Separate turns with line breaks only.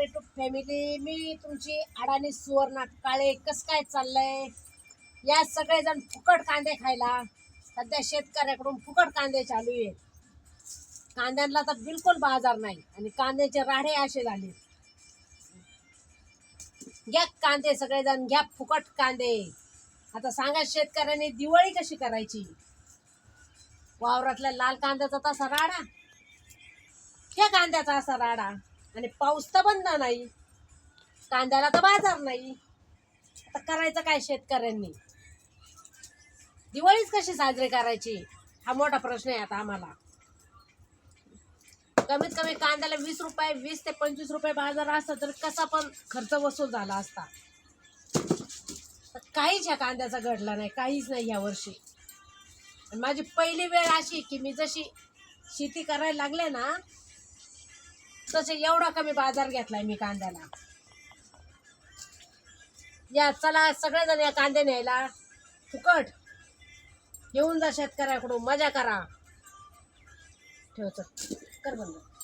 YouTube family मी तुमची अडाणी सुवर्णा काळे कसं काय चाललंय? या सगळेजण फुकट कांदे खायला. सध्या शेतकऱ्याकडून फुकट कांदे चालू आहे कांद्यांना तर बिलकुल बाजार नाही आणि कांद्याचे राढे असे झाले. घ्या कांदे सगळेजण घ्या फुकट कांदे. आता सांगा शेतकऱ्यांनी दिवाळी कशी करायची? वावरातल्या लाल कांद्याचा तसा राडा? घ्या कांद्याचा असा राडा. आणि पाऊस तर बंद नाही. कांद्याला तर बाजार नाही. आता करायचं काय शेतकऱ्यांनी? दिवाळीच कशी साजरी करायची? हा मोठा प्रश्न आहे आता आम्हाला. कमीत कमी कांद्याला वीस रुपये वीस ते पंचवीस रुपये बाजार असता तर कसा पण खर्च वसूल झाला असता. तर काहीच ह्या कांद्याचा घडला नाही काहीच नाही ह्या वर्षी. माझी पहिली वेळ अशी की मी जशी शेती करायला लागले ना तसे एवढा कमी बाजार घेतलाय मी कांद्याला. या चला सगळेजण या कांदे न्यायला. फुकट. येऊन जा शेतकऱ्याकडून मजा करा. ठेवतो कर बंद.